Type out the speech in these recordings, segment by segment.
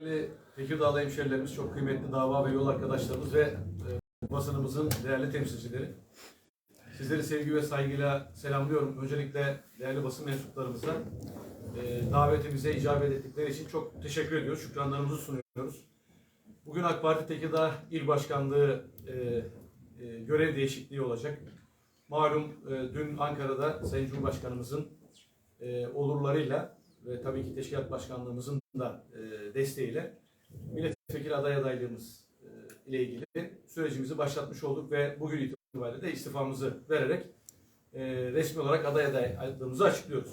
Değerli Tekirdağlı hemşerilerimiz, çok kıymetli dava ve yol arkadaşlarımız ve e, basınımızın değerli temsilcileri. Sizleri sevgi ve saygıyla selamlıyorum. Öncelikle değerli basın mensuplarımıza e, davetimize icabet ettikleri için çok teşekkür ediyoruz. Şükranlarımızı sunuyoruz. Bugün AK Parti Tekirdağ İl Başkanlığı e, görev değişikliği olacak. Malum dün Ankara'da Sayın Cumhurbaşkanımızın olurlarıyla ve tabii ki Teşkilat Başkanlığımızın desteğiyle milletvekili aday adaylığımız e, ile ilgili sürecimizi başlatmış olduk ve bugün itibariyle de istifamızı vererek e, resmi olarak aday adaylığımızı açıklıyoruz.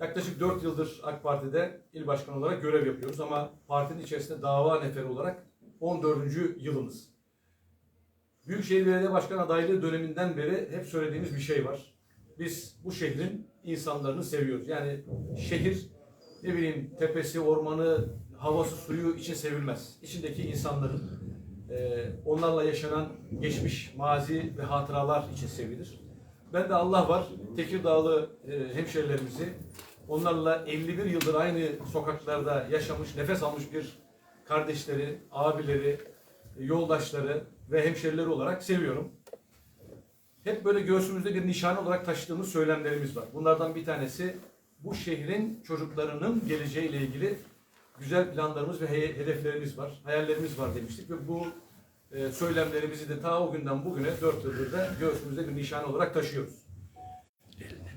Yaklaşık 4 yıldır AK Parti'de il başkanı olarak görev yapıyoruz ama partinin içerisinde dava neferi olarak 14. yılımız. Büyükşehir Belediye Başkan adaylığı döneminden beri hep söylediğimiz bir şey var. Biz bu şehrin insanlarını seviyoruz. Yani şehir ne bileyim tepesi, ormanı, havası, suyu için sevilmez. İçindeki insanların e, onlarla yaşanan geçmiş, mazi ve hatıralar için sevilir. Ben de Allah var Tekirdağlı e, hemşerilerimizi onlarla 51 yıldır aynı sokaklarda yaşamış, nefes almış bir kardeşleri, abileri, yoldaşları ve hemşerileri olarak seviyorum hep böyle göğsümüzde bir nişane olarak taşıdığımız söylemlerimiz var. Bunlardan bir tanesi bu şehrin çocuklarının geleceğiyle ilgili güzel planlarımız ve he- hedeflerimiz var, hayallerimiz var demiştik ve bu e, söylemlerimizi de ta o günden bugüne dört yıldır da göğsümüzde bir nişane olarak taşıyoruz.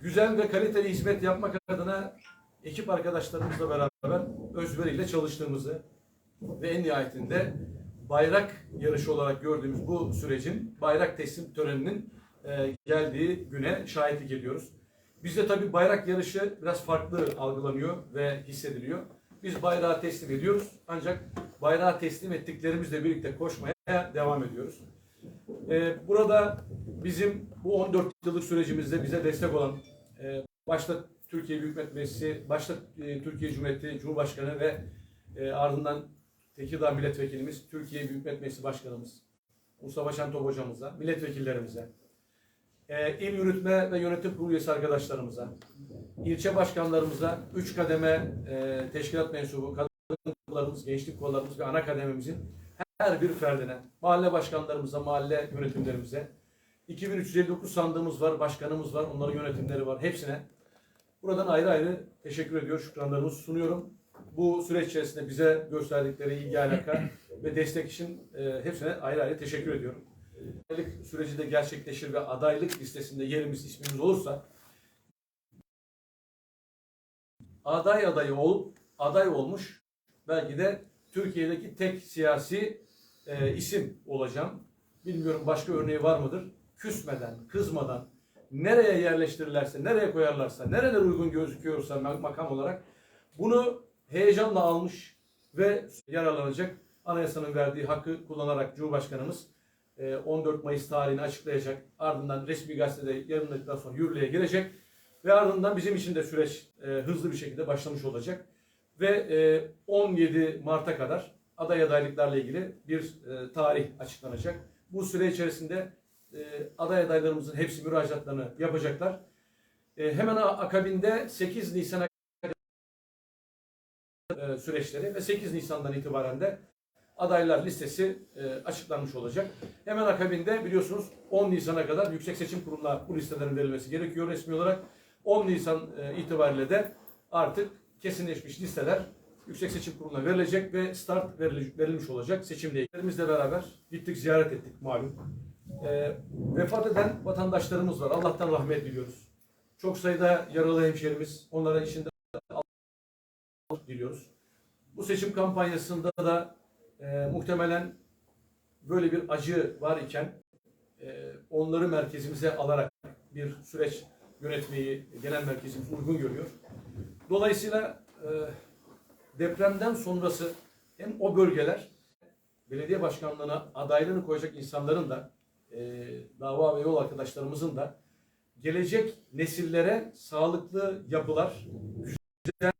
Güzel ve kaliteli hizmet yapmak adına ekip arkadaşlarımızla beraber özveriyle çalıştığımızı ve en nihayetinde bayrak yarışı olarak gördüğümüz bu sürecin bayrak teslim töreninin e, geldiği güne şahitlik ediyoruz. Bizde tabii bayrak yarışı biraz farklı algılanıyor ve hissediliyor. Biz bayrağı teslim ediyoruz ancak bayrağı teslim ettiklerimizle birlikte koşmaya devam ediyoruz. E, burada bizim bu 14 yıllık sürecimizde bize destek olan e, başta Türkiye Büyük Millet Meclisi, başta e, Türkiye Cumhuriyeti Cumhurbaşkanı ve e, ardından Tekirdağ Milletvekilimiz, Türkiye Büyük Millet Meclisi Başkanımız, Mustafa Şentop hocamıza, milletvekillerimize, e, il yürütme ve yönetim kurulu üyesi arkadaşlarımıza, ilçe başkanlarımıza, üç kademe e, teşkilat mensubu, kadın kollarımız, gençlik kollarımız ve ana kadememizin her bir ferdine, mahalle başkanlarımıza, mahalle yönetimlerimize, 2359 sandığımız var, başkanımız var, onların yönetimleri var, hepsine buradan ayrı ayrı teşekkür ediyor, şükranlarımı sunuyorum. Bu süreç içerisinde bize gösterdikleri ilgi alaka ve destek için e, hepsine ayrı ayrı teşekkür ediyorum adaylık süreci de gerçekleşir ve adaylık listesinde yerimiz ismimiz olursa aday adayı olup aday olmuş belki de Türkiye'deki tek siyasi e, isim olacağım. Bilmiyorum başka örneği var mıdır? Küsmeden, kızmadan, nereye yerleştirirlerse, nereye koyarlarsa, nereler uygun gözüküyorsa mak- makam olarak bunu heyecanla almış ve yararlanacak anayasanın verdiği hakkı kullanarak Cumhurbaşkanımız 14 Mayıs tarihini açıklayacak. Ardından resmi gazetede yarınladıktan sonra yürürlüğe girecek. Ve ardından bizim için de süreç e, hızlı bir şekilde başlamış olacak. Ve e, 17 Mart'a kadar aday adaylıklarla ilgili bir e, tarih açıklanacak. Bu süre içerisinde e, aday adaylarımızın hepsi müracaatlarını yapacaklar. E, hemen akabinde 8 Nisan'a e, süreçleri ve 8 Nisan'dan itibaren de adaylar listesi e, açıklanmış olacak. Hemen akabinde biliyorsunuz 10 Nisan'a kadar Yüksek Seçim Kurulu'na bu listelerin verilmesi gerekiyor resmi olarak. 10 Nisan e, itibariyle de artık kesinleşmiş listeler Yüksek Seçim Kurulu'na verilecek ve start verilecek, verilmiş olacak seçimle ilgilerimizle beraber gittik ziyaret ettik malum. E, vefat eden vatandaşlarımız var. Allah'tan rahmet diliyoruz. Çok sayıda yaralı hemşerimiz, onlara içinde diliyoruz. Bu seçim kampanyasında da e, muhtemelen böyle bir acı var iken e, onları merkezimize alarak bir süreç yönetmeyi genel merkezimiz uygun görüyor. Dolayısıyla e, depremden sonrası hem o bölgeler belediye başkanlığına adaylığını koyacak insanların da e, dava ve yol arkadaşlarımızın da gelecek nesillere sağlıklı yapılar, güzel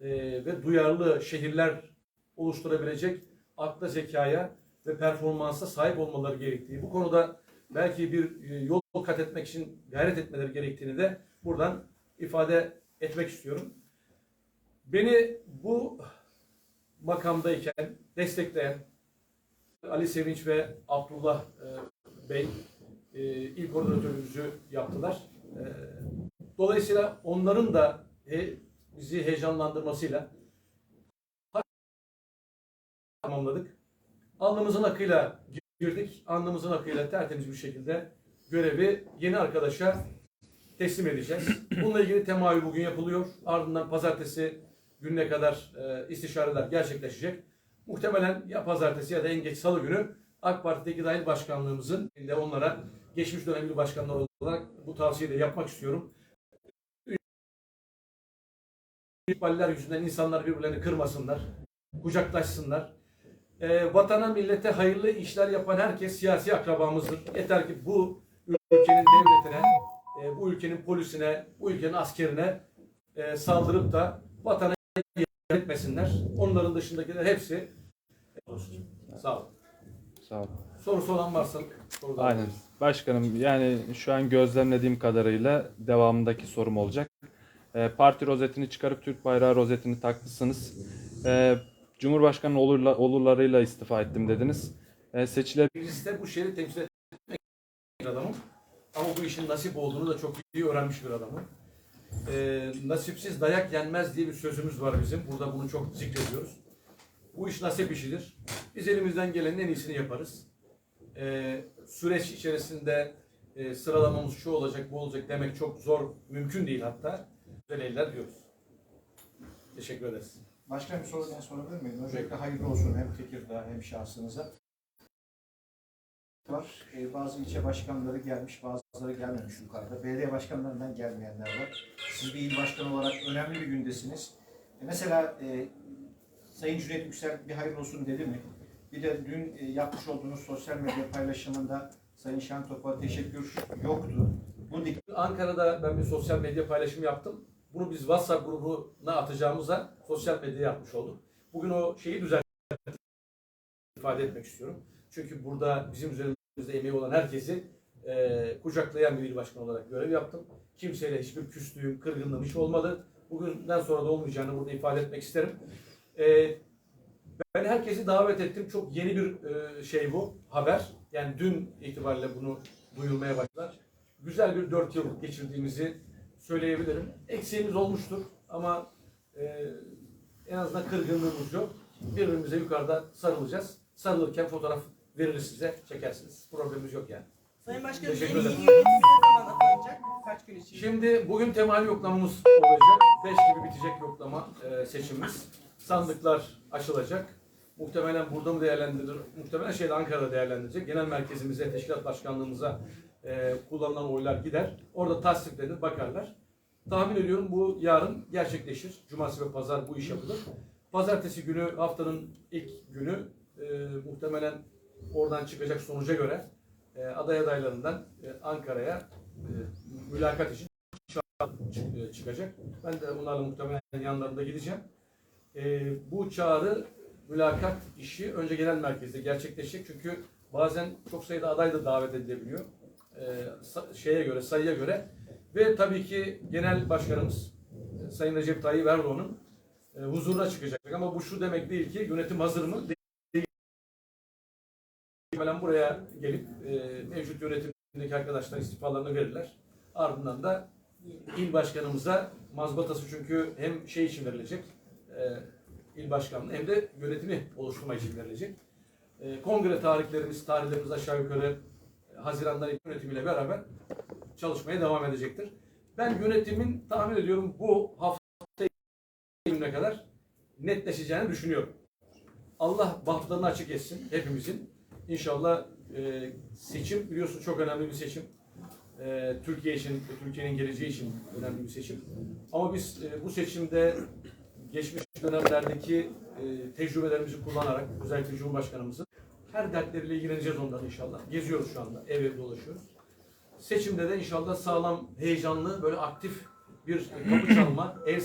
e, ve duyarlı şehirler oluşturabilecek akla, zekaya ve performansa sahip olmaları gerektiği, bu konuda belki bir e, yol kat etmek için gayret etmeleri gerektiğini de buradan ifade etmek istiyorum. Beni bu makamdayken destekleyen Ali Sevinç ve Abdullah e, Bey e, ilk koordinatörümüzü yaptılar. Dolayısıyla onların da bizi heyecanlandırmasıyla tamamladık. Alnımızın akıyla girdik. Alnımızın akıyla tertemiz bir şekilde görevi yeni arkadaşa teslim edeceğiz. Bununla ilgili temayül bugün yapılıyor. Ardından pazartesi gününe kadar e, istişareler gerçekleşecek. Muhtemelen ya pazartesi ya da en geç salı günü AK Parti'deki dahil başkanlığımızın de onlara geçmiş dönemli başkanlar olarak bu tavsiyeyi de yapmak istiyorum. İkballer yüzünden insanlar birbirlerini kırmasınlar, kucaklaşsınlar. E, vatana, millete hayırlı işler yapan herkes siyasi akrabamızdır. Yeter ki bu ülkenin devletine, e, bu ülkenin polisine, bu ülkenin askerine e, saldırıp da vatana etmesinler. Onların dışındakiler hepsi sağ olun. Sağ olun. Sorusu olan varsa sorular Aynen. Başkanım yani şu an gözlemlediğim kadarıyla devamındaki sorum olacak. Ee, parti rozetini çıkarıp Türk bayrağı rozetini takmışsınız. Ee, Cumhurbaşkanı olurla, olurlarıyla istifa ettim dediniz. Ee, seçile de bu şehri temsil etmek bir adamım. Ama bu işin nasip olduğunu da çok iyi öğrenmiş bir adamım. Ee, nasipsiz dayak yenmez diye bir sözümüz var bizim. Burada bunu çok zikrediyoruz. Bu iş nasip işidir. Biz elimizden gelenin en iyisini yaparız. Ee, süreç içerisinde e, sıralamamız şu olacak, bu olacak demek çok zor, mümkün değil hatta. Eller diyoruz. Teşekkür ederiz. Başka bir soru ben sorabilir miyim? Öncelikle hayırlı olsun hem Tekirdağ hem şahsınıza. Var. Ee, bazı ilçe başkanları gelmiş, bazıları gelmemiş yukarıda. Belediye başkanlarından gelmeyenler var. Siz bir il başkanı olarak önemli bir gündesiniz. E, mesela e, Sayın Cüneyt Yüksel bir hayırlı olsun dedi mi? Bir de dün e, yapmış olduğunuz sosyal medya paylaşımında Sayın Şentop'a teşekkür yoktu. Bunu Ankara'da ben bir sosyal medya paylaşımı yaptım. Bunu biz WhatsApp grubuna atacağımıza sosyal medyaya atmış olduk. Bugün o şeyi düzenlemek ifade etmek istiyorum. Çünkü burada bizim üzerimizde emeği olan herkesi e, kucaklayan bir il başkanı olarak görev yaptım. Kimseyle hiçbir küslüğüm, kırgınlığım hiç olmadı. Bugünden sonra da olmayacağını burada ifade etmek isterim. E, ben herkesi davet ettim. Çok yeni bir e, şey bu, haber. Yani dün itibariyle bunu duyulmaya başlar. Güzel bir dört yıl geçirdiğimizi söyleyebilirim. Eksiğimiz olmuştur ama e, en azından kırgınlığımız yok. Birbirimize yukarıda sarılacağız. Sarılırken fotoğraf verilir size, çekersiniz. Problemimiz yok yani. Sayın Başkanım Teşekkür yeni ederim. il yönetimi ne zaman atanacak? Kaç gün içinde? Şimdi bugün temel yoklamamız olacak. 5 gibi bitecek yoklama e, seçimimiz. Sandıklar açılacak. Muhtemelen burada mı değerlendirilir? Muhtemelen şeyde Ankara'da değerlendirilecek. Genel merkezimize, teşkilat başkanlığımıza e, kullanılan oylar gider. Orada tasdiklenir, bakarlar. Tahmin ediyorum bu yarın gerçekleşir. Cumartesi ve pazar bu iş yapılır. Pazartesi günü haftanın ilk günü e, muhtemelen oradan çıkacak sonuca göre e, aday adaylarından e, Ankara'ya e, mülakat için e, çıkacak. Ben de bunlarla muhtemelen yanlarında gideceğim. E, bu çağrı mülakat işi önce genel merkezde gerçekleşecek çünkü bazen çok sayıda aday da davet edilebiliyor. E, sa- şeye göre, sayıya göre ve tabii ki genel başkanımız e, Sayın Recep Tayyip Erdoğan'ın e, huzuruna çıkacak. Ama bu şu demek değil ki yönetim hazır mı? Değil. Buraya gelip e, mevcut yönetimdeki arkadaşlar istifalarını verirler. Ardından da il başkanımıza mazbatası çünkü hem şey için verilecek, il başkanlığı hem de yönetimi oluşturma için verilecek. Kongre tarihlerimiz, tarihlerimiz aşağı yukarı Haziran'dan yönetimiyle beraber çalışmaya devam edecektir. Ben yönetimin tahmin ediyorum bu hafta gününe kadar netleşeceğini düşünüyorum. Allah bahtlarını açık etsin hepimizin. İnşallah e, seçim biliyorsun çok önemli bir seçim. E, Türkiye için, Türkiye'nin geleceği için önemli bir seçim. Ama biz e, bu seçimde geçmiş dönemlerdeki e, tecrübelerimizi kullanarak özellikle Cumhurbaşkanımızın her dertleriyle ilgileneceğiz ondan inşallah. Geziyoruz şu anda, ev ev dolaşıyoruz. Seçimde de inşallah sağlam, heyecanlı, böyle aktif bir kapı çalma, ev